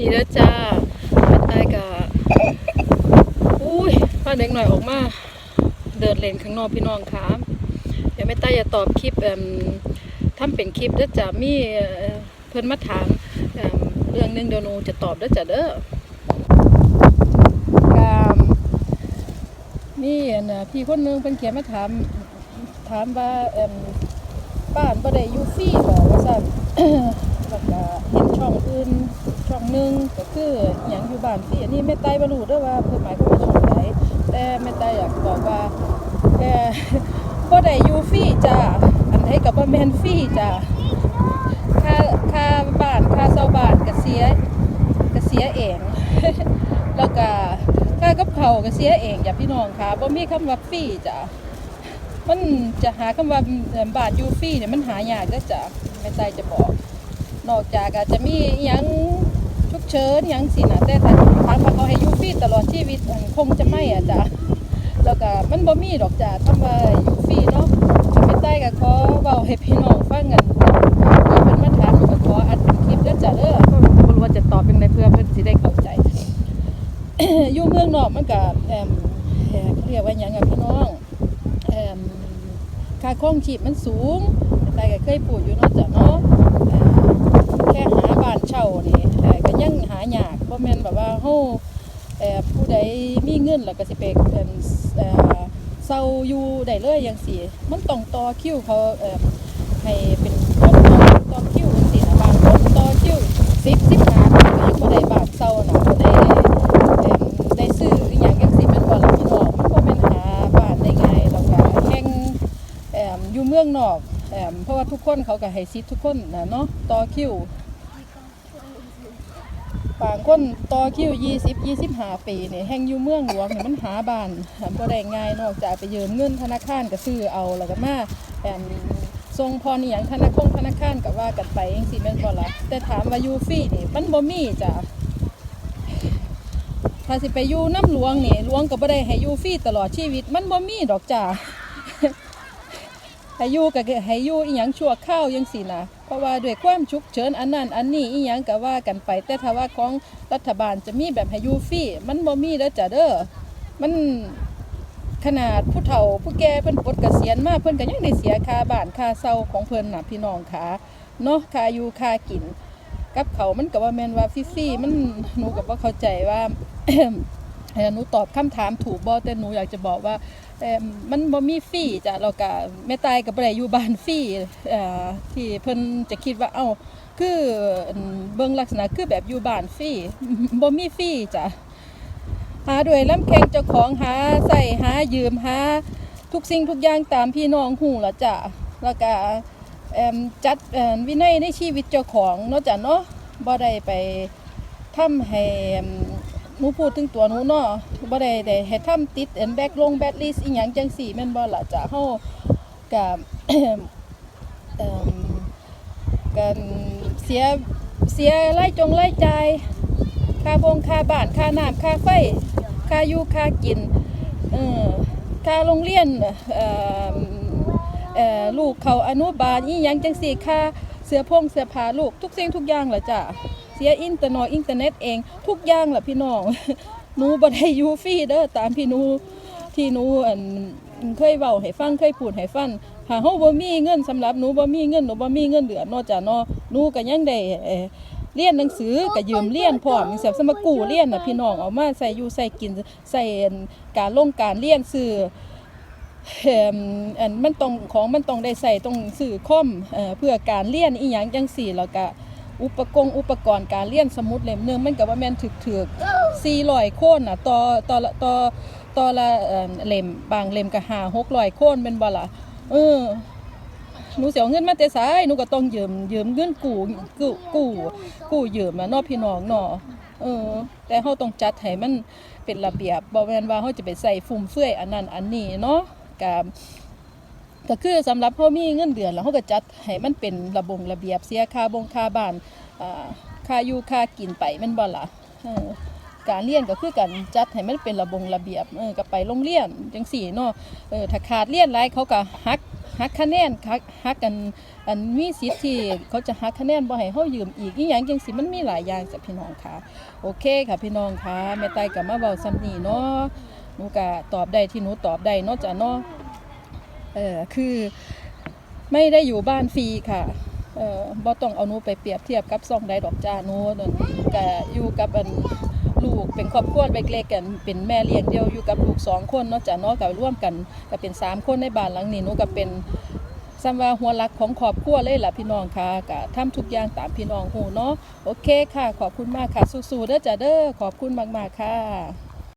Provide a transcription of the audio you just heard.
ดีแล้วจ้าไปตายกะอุ้ยพาเด็กหน่อยออกมา เดินเล่นข้างนอกพี่น้องค่ะเดี๋ยวแม่ต้าจะตอบคลิปเอิ่มทำเป็นคลิปเด้อจ้ามีเอ่อเพิ่นมาถามเรื่องหนึงเดี๋ยวหนูจะตอบเด้อจ้าเด้อกามนี่นะพี่คนหนึงเพิ่นเขียนมาถามถามว่าเอิ่มบ้านบ่ได้อยู่ฟรีบ่ว่าซั่นแล้วก็เห็นช่องอื่น หนึ่งก็คือหยังอยู่บ้านฟรีอันนี้แม่ไต้บ่รู้เด้อว่าเพิ่นหมายความว่าช่องไหนแต่แม่ไต้อยากบอกว่าแค่บ่ได้อยู่ฟรีจ้าอันใดก็บ่แมนฟรีจ้าค่าค่าบ้านค่าเช่าบ้านก็เสียก็เสียเอง แล้วก็ค่ากับเขาวก็เสียเองจ้ะพี่น้องค่ะบ่มีคำว่าฟรีจ้ะมันจะหาคำว่าบาทยูฟรีเนี่ยมันหายากเด้อจ้ะแม่ไต้จะบอก นอกจากอาจจะมีอิหยัง ฉุกเฉินอิหยังสินะแต่ถ้าถามว่าเขาให้อยู่ฟรีตลอดชีวิตคงจะไม่อะจ้ะแล้วก็มันบ่มีดอกจ้ะคำว่าอยู่ฟรีเนาะไม่ใต้ก็ขอเว้าให้พี่น้องฟังกันเพิ่นมาถามก็ขออัดคลิปเด้อจ้ะเด้อบ่รู้ว่าจะตอบยังไงเพื่อเพิ่นสิได้เข้าใจอยู่เมืองนอกมันก็แอมเรียกว่าหยังอะพี่น้องแอมค่าครองชีพมันสูงแต่ก็เคยพูดอยู่เนาะจ้ะเนาะแค่หาบ้านเช่านี่ ยังหายากบ่แม่นแบบว่าเฮาเอ่อผู้ใดมีเงินแล้วก็สิไปเอิ่มเอ่อเซาอยู่ได้เลยจังซี่มันต้องต่อคิวเขาเอ่อให้เป็นคนต่อคิวจังซี่นะบางคนต่อคิว10 15คนก็ยังบ่ได้บานเซาน่ะบ่ได้เอิ่มได้ซื้ออหย่างยังสิเป็นบ่ล่ะพี่น้องมันบ่แม่นหาบ้านได้ง่ายแล้วก็แข่งเอิ่มอยู่เมืองนอกเอิ่มเพราะว่าทุกคนเขาก็ให้สิทธิ์ทุกคนนะเนาะต่อคิว บางคนต่อคิว20 25ปีนี่แห่งอยู่เมืองหลวงนี่มันหาบ้านบ่ได้ง่ายนอกจากไปยืมเงินธนาคารก็ซื้อเอาแล้วก็มาเอิ่มส่งพรอย่างธนาคารธนาคารก็ว่ากันไปจังซี่แม่นบ่ล่ะแต่ถามว่าอยู่ฟรีนี่มันบ่มีจ้ะถ้าสิไปอยู่น้ำหลวงนี่หลวงก็บ่ได้ให้อยู่ฟรีตลอดชีวิต มันบ่มีดอกจ้า ให้อยู่ก็ให้อยู่อีหยังชั่วข้าวจังซี่นะเพราะว่าด้วยความฉุกเฉินอันนั้นอันนี้อีหยังก็ว่ากันไป แต่ถ้าว่าของรัฐบาลจะมีแบบให้อยู่ฟรีมันบ่มีเด้อจ้าเด้อมันขนาดผู้เฒ่าผู้แก่เพิ่นปลดเกษียณมาเพิ่นก็ยังได้เสียค่าบ้านค่าเช่าของเพิ่นน่ะพี่น้องขาเนาะค่าอยู่ค่ากิน กับเขามันก็ว่าแม่นว่าฟรีๆมันหนูก็บ่เข้าใจว่าเอ่อหนูตอบคำถามถูกบ่แต่หนูอยากจะบอกว่า เอ่มันบ่มีฟรีจ้ะแล้วก็แม่ตายก็บ่ได้อยู่บ้านฟรีเอ่อที่เพิ่นจะคิดว่าเอ้าคือเบิ่งลักษณะคือแบบอยู่บ้านฟรีบ่มีฟรีจ้ะหาด้วยลำแข้งเจ้าของหาใส่หายืมหาทุกสิ่งทุกอย่างตามพี่น้องฮู้ล่ะจ้ะแล้วก็เอิ่มจัดวินัยในชีวิตเจ้าของเนาะจ้ะเนาะบ่ได้ไปทำให้ หนูพูดถึงตัวหนูเนาะบ่ได้ได้ให้ทำติดเอ็นแบ็กลงแบ็คลิสอีหยังจังสี่แม่นบ่ล่ะจ้ะเฮาก็เอิ่มกันเสียเสียรายจงรายจ่ายค่าบงค่าบ้านค่าน้ำค่าไฟค่าอยู่ค่ากินเออค่าโรงเรียนเอ่อเอ่อลูกเขาอนุบาลอีหยังจังสี่ค่าเสื้อพงเสื้อผ้าลูกทุกสิ่งทุกอย่างแหละจ้ะ สียอินเตอร์นออินเทอร์เน็ตเองทุกอย่างแหละพี่น้องหนูบ่ได้อยู่ฟรีเด้อตามพี่หนูที่หนูอันเคยเว้าให้ฟังเคยพูดให้ฟังถ้าเฮาบ่มีเงินสำหรับหนูบ่มีเงินหนูบ่มีเงินเดือนเนาะจ้ะเนาะหนูก็ยังได้เรียนหนังสือก็ยืมเรียนพร้อมจังซี่สมกู้เรียนน่ะพี่น้องเอามาใส่อยู่ใส่กินใส่การลงการเรียนซื้อเอิ่มอันมันต้องของมันต้องได้ใส่ต้องสื่อคอมเอ่อเพื่อการเรียนอีหยังจังสี่แล้วก็ อุปกรณ์อุปกรณ์การเรียนสมุดเล่มหนึงมันก็บ่าแม่นถึกๆ400คนน่ะต่อต่อละต่อต่อละเล่มบางเล่มก็5 600คนเป็นบ่ล่ะเออหนูเสียเงินมาแต่สายหนูก็ต้องยืมยืมเงินกู้กู้กู้กู้ยืมอะนาะพี่น้องเนาะเออ แต่เฮาต้องจัดให้มันเป็นระเบียบบ่แม่นว่าเฮาจะไปใส่ฟุ่มเฟือยอันนั้นอันนี้เนาะก็ ก็คือสำหรับพ่อมีเงินเดือนแล้วเขาก็จัดให้มันเป็นระบงระเบียบเสียค่าบงค่าบ้านอ่าค่าอยู่ค่ากินไปมันบ่ล่ะการเรียนก็คือการจัดให้มันเป็นระบงระเบียบเออก็ไปโรงเรียนจังสี่เนาะเออถ้าขาดเรียนหลายเขาก็หักหักคะแนนหักหักกันอันมีสิทธิ์ที่เขาจะหักคะแนนบ่ให้เฮายืมอีกอีหยังจังสิมันมีหลายอย่างจ้ะพี่น้องค่ะ โอเคค่ะพี่น้องค่ะแม่ไต้ก็มาเว้าซ้ำนี้เนาะหนูก็ตอบได้ที่หนูตอบได้เนาะจ้ะเนาะ เออคือไม่ได้อยู่บ้านฟรีค่ะเออบ่ต้องเอานูไปเปรียบเทียบกับซ่องใดดอกจ้านูนั่นก็อยู่กับอันลูกเป็นครอบครัวเล็กๆกันเป็นแม่เลี้ยงเดียวอยู่กับลูกสองคนเนาะจ้ะเนาะกับร่วมกันก็เป็นสามคนในบ้านหลังนี้นูก็เป็นซ้ำว่าหัวหลักของครอบครัวเลยล่ะพี่น้องค่ะก็ทำทุกอย่างตามพี่น้องหูเนาะโอเคค่ะ ขอบคุณมากค่ะสู้ๆเด้อจ้ะเด้อขอบคุณมากๆค่ะ